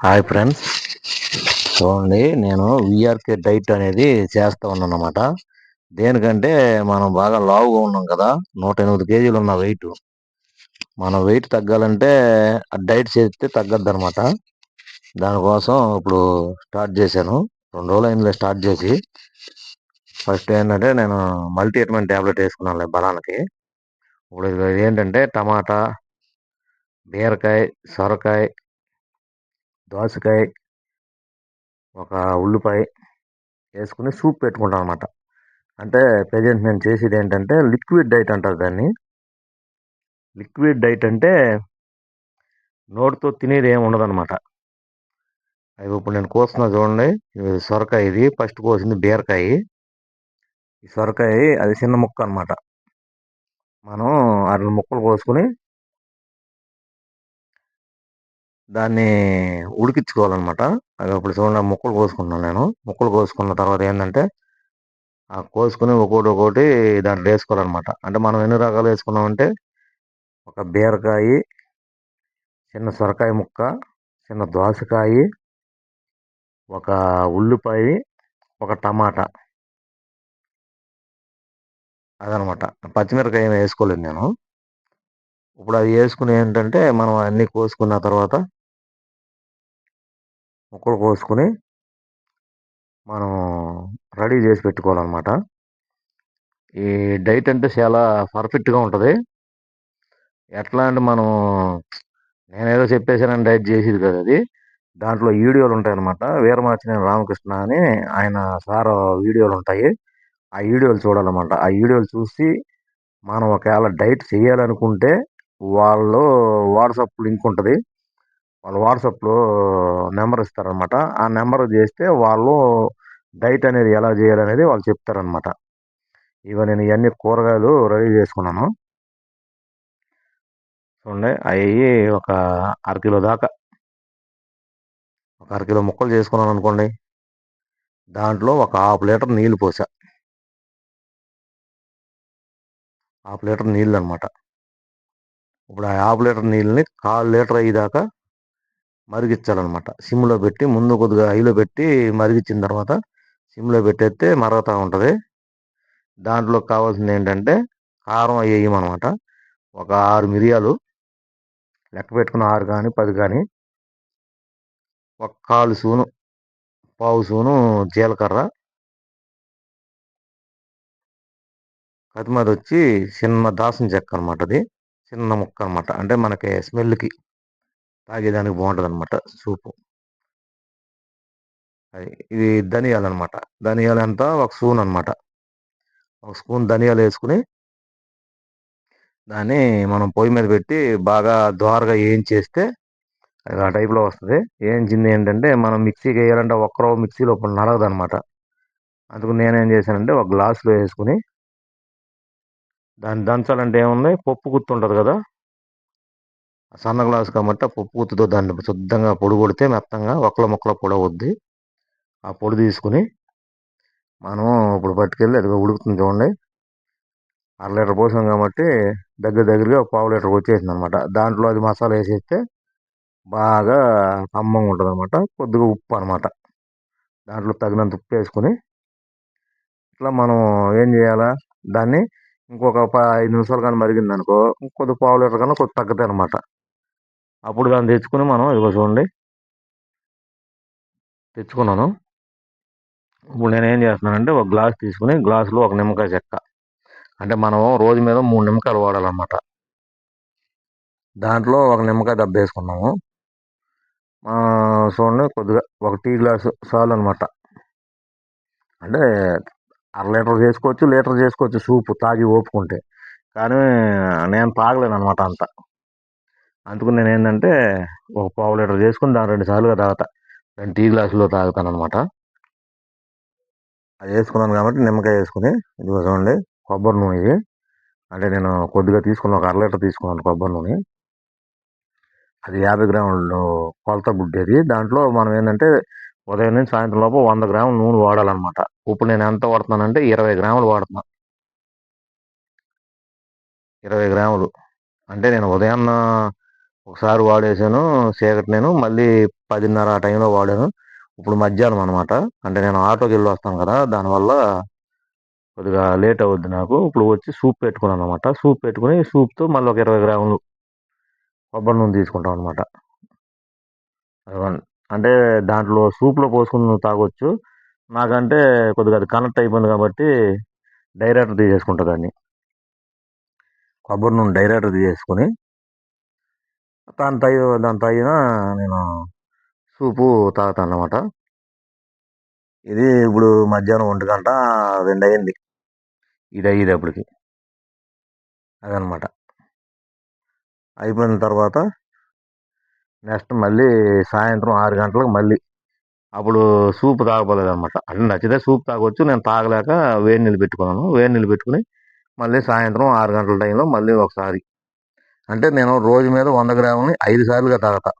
Hi friends. చూడండి నేను VRK diet అనేది చేస్తూ ఉన్నాను అనమాట దేనికంటే మనం బాగా లావుగా ఉన్నాం కదా నూట ఎనిమిది కేజీలు ఉన్న వెయిట్ మన వెయిట్ తగ్గాలంటే ఆ డైట్ చేస్తే తగ్గద్దు అనమాట దానికోసం ఇప్పుడు స్టార్ట్ చేశాను. రెండు రోజులు అయిందిలే స్టార్ట్ చేసి. ఫస్ట్ ఏంటంటే నేను మల్టీ ట్యాబ్లెట్ వేసుకున్నాను బలానికి ఇప్పుడు ఏంటంటే టమాటా బీరకాయ సొరకాయ దోసకాయ ఒక ఉల్లిపాయ వేసుకుని సూప్ పెట్టుకుంటాం అనమాట అంటే ప్రజెంట్ నేను చేసేది ఏంటంటే లిక్విడ్ డైట్ అంటారు దాన్ని. లిక్విడ్ డైట్ అంటే నోటితో తినేది ఏమి ఉండదన్నమాట. అవి ఇప్పుడు నేను కోస్తున్నా చూడండి. ఇది సొరకాయ ఇది. ఫస్ట్ కోసింది బీరకాయ. ఈ సొరకాయ అది చిన్న ముక్క అనమాట మనం అరవై ముక్కలు కోసుకుని దాన్ని ఉడికించుకోవాలన్నమాట. అది అప్పుడు చూడండి ముక్కలు కోసుకున్నాను నేను. ముక్కలు కోసుకున్న తర్వాత ఏంటంటే ఆ కోసుకుని ఒక్కోటి ఒక్కోటి దాంట్లో వేసుకోవాలన్నమాట. అంటే మనం ఎన్ని రకాలు వేసుకున్నామంటే ఒక బీరకాయ చిన్న సొరకాయ ముక్క చిన్న దోసకాయ ఒక ఉల్లిపాయ ఒక టమాటా. అదనమాట పచ్చిమిరకాయ వేసుకోలేదు నేను. ఇప్పుడు అది వేసుకుని ఏంటంటే మనం అన్నీ కోసుకున్న తర్వాత ముక్కలు కోసుకుని మనం రెడీ చేసి పెట్టుకోవాలన్నమాట. ఈ డైట్ అంటే చాలా పర్ఫెక్ట్గా ఉంటుంది. ఎట్లా అంటే మనం నేనేదో చెప్పేసానని డైట్ చేసేది కదా అది. దాంట్లో వీడియోలు ఉంటాయన్నమాట. వీరమాచిన రామకృష్ణ అని ఆయన సార్ వీడియోలు ఉంటాయి. ఆ వీడియోలు చూడాలన్నమాట. ఆ వీడియోలు చూసి మనం ఒకవేళ డైట్ చేయాలనుకుంటే వాళ్ళు వాట్సాప్ లింక్ ఉంటుంది. వాళ్ళు వాట్సాప్లో నెంబర్ ఇస్తారనమాట ఆ నెంబర్ చేస్తే వాళ్ళు డైట్ అనేది ఎలా చేయాలనేది వాళ్ళు చెప్తారనమాట ఇక నేను ఇవన్నీ కూరగాయలు రెడీ చేసుకున్నాను. చూడండి అవి ఒక అరకిలో దాకా. ఒక అరకిలో ముక్కలు చేసుకున్నాను అనుకోండి. దాంట్లో ఒక హాఫ్ లీటర్ నీళ్ళు పోసా. హాఫ్ లీటర్ నీళ్ళు అనమాట ఇప్పుడు ఆ హాఫ్ లీటర్ నీళ్ళని కాలు లీటర్ అయ్యేదాకా మరిగించాలన్నమాట సిమ్లో పెట్టి ముందు కొద్దిగా హైలో పెట్టి మరిగించిన తర్వాత సిమ్లో పెట్టేస్తే మరుగుతూ ఉంటుంది. దాంట్లో కావాల్సింది ఏంటంటే కారం వేయమన్నమాట ఒక ఆరు మిరియాలు లెక్క పెట్టుకున్న ఆరు కానీ పది కానీ ఒక కాలు సూను పావు సూను జీలకర్ర కతిమది వచ్చి చిన్న దాసం చెక్క అనమాట అది. చిన్న ముక్క అనమాట. అంటే మనకి స్మెల్కి తాగేదానికి బాగుంటుంది అనమాట సూపు. అది ఇది ధనియాలు అనమాట ధనియాలు అంతా ఒక స్పూన్ అనమాట ఒక స్పూన్ ధనియాలు వేసుకుని దాన్ని మనం పొయ్యి మీద పెట్టి బాగా ద్వారగా వేయించేస్తే అది ఆ టైప్లో వస్తుంది. వేయించింది ఏంటంటే మనం మిక్సీకి వేయాలంటే ఒక్కరో మిక్సీలో నడగదు అనమాట అందుకు నేనేం చేశానంటే ఒక గ్లాసులో వేసుకుని దాన్ని దంచాలంటే ఏముంది? పప్పు గుర్తుంటుంది కదా? సన్న గ్లాస్ కాబట్టి ఆ పప్పు గుత్తుతో దాన్ని శుద్ధంగా పొడి కొడితే మెత్తంగా ఒక్కల ముక్కల పొడి అవుద్ది. ఆ పొడి తీసుకుని మనం ఇప్పుడు పట్టుకెళ్ళి అది ఉడుకుతుంది చూడండి. అర లీటర్ పోసాం కాబట్టి దగ్గర దగ్గరగా పావు లీటర్ వచ్చేసింది అనమాట దాంట్లో అది మసాలా వేసేస్తే బాగా కమ్మంగా ఉంటుంది అనమాట కొద్దిగా ఉప్పు అనమాట దాంట్లో తగినంత ఉప్పు వేసుకొని ఇట్లా మనం ఏం చేయాలా? దాన్ని ఇంకొక ఐదు నిమిషాలు కానీ మరిగింది అనుకో కొద్ది పావు లీటర్ కన్నా కొద్ది తగ్గుతాయి అనమాట అప్పుడు దాన్ని తెచ్చుకుని మనం ఇదిగో చూడండి. తెచ్చుకున్నాను. ఇప్పుడు నేను ఏం చేస్తున్నానంటే ఒక గ్లాస్ తీసుకుని గ్లాసులో ఒక నిమ్మకాయ చెక్క. అంటే మనం రోజు మీద మూడు నిమ్మకాయలు వాడాలన్నమాట. దాంట్లో ఒక నిమ్మకాయ దెబ్బ వేసుకున్నాము. చూడండి కొద్దిగా ఒక టీ గ్లాసు చాలు అనమాట అంటే అర లీటర్ చేసుకోవచ్చు లీటర్ చేసుకోవచ్చు సూపు తాగి ఓపుకుంటే. కానీ నేను తాగలేను అనమాట అంత. అందుకు నేను ఏంటంటే ఒక పావు లీటర్ చేసుకుని దాని రెండు సార్లుగా తాగుతా. రెండు టీ గ్లాసులో తాగుతాను అనమాట అది వేసుకున్నాను కాబట్టి నిమ్మకాయ వేసుకుని ఇది చూడండి కొబ్బరి నూనె ఇది. అంటే నేను కొద్దిగా తీసుకున్న ఒక అర లీటర్ తీసుకున్నాను కొబ్బరి నూనె. అది యాభై గ్రాములు కొలత గుడ్డేది దాంట్లో మనం ఏంటంటే ఉదయం నుంచి సాయంత్రం లోపు వంద గ్రాముల నూనె వాడాలన్నమాట. ఇప్పుడు నేను ఎంత వాడుతున్నానంటే ఇరవై గ్రాములు వాడుతున్నా. ఇరవై గ్రాములు. అంటే నేను ఉదయాన్న ఒకసారి వాడేసాను చీకటి నేను మళ్ళీ పదిన్నర ఆ టైంలో వాడాను. ఇప్పుడు మధ్యాహ్నం అనమాట అంటే నేను ఆటోకి వెళ్ళి వస్తాను కదా దానివల్ల కొద్దిగా లేట్ అవుద్ది నాకు. ఇప్పుడు వచ్చి సూప్ పెట్టుకున్నాను అనమాట సూప్ పెట్టుకుని సూప్తో మళ్ళీ ఒక ఇరవై గ్రాములు కొబ్బరి నూనె తీసుకుంటాం అనమాట అంటే దాంట్లో సూప్లో పోసుకుని తాగొచ్చు. నాకంటే కొద్దిగా అది కనెక్ట్ అయిపోయింది కాబట్టి డైరెక్టర్ తీసేసుకుంటా దాన్ని. కొబ్బరి నూనె డైరెక్టర్ తీసేసుకుని దాని తగి దాని తగిన నేను సూపు తాగుతాను అనమాట ఇది ఇప్పుడు మధ్యాహ్నం ఒంటి గంట రెండు అయింది. ఇది అయ్యేటప్పటికి అదనమాట అయిపోయిన తర్వాత నెక్స్ట్ మళ్ళీ సాయంత్రం ఆరు గంటలకు మళ్ళీ అప్పుడు సూప్ తాగపోలేదు అనమాట అంటే నచ్చితే సూప్ తాగొచ్చు నేను తాగలేక వేడి నీళ్ళు పెట్టుకున్నాను. వేడి నీళ్ళు పెట్టుకుని మళ్ళీ సాయంత్రం ఆరు గంటల టైంలో మళ్ళీ ఒకసారి అంటే నేను రోజు మీద వంద గ్రాములని ఐదు సార్లుగా తాగుతా.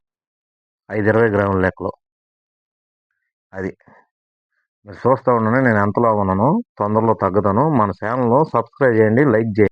ఐదు ఇరవై గ్రాముల లెక్కలో. అది. మీరు చూస్తూ ఉండండి నేను ఎంతలో ఉన్నాను తొందరలో తగ్గుతాను. మన ఛానల్లో సబ్స్క్రైబ్ చేయండి లైక్ చేయండి.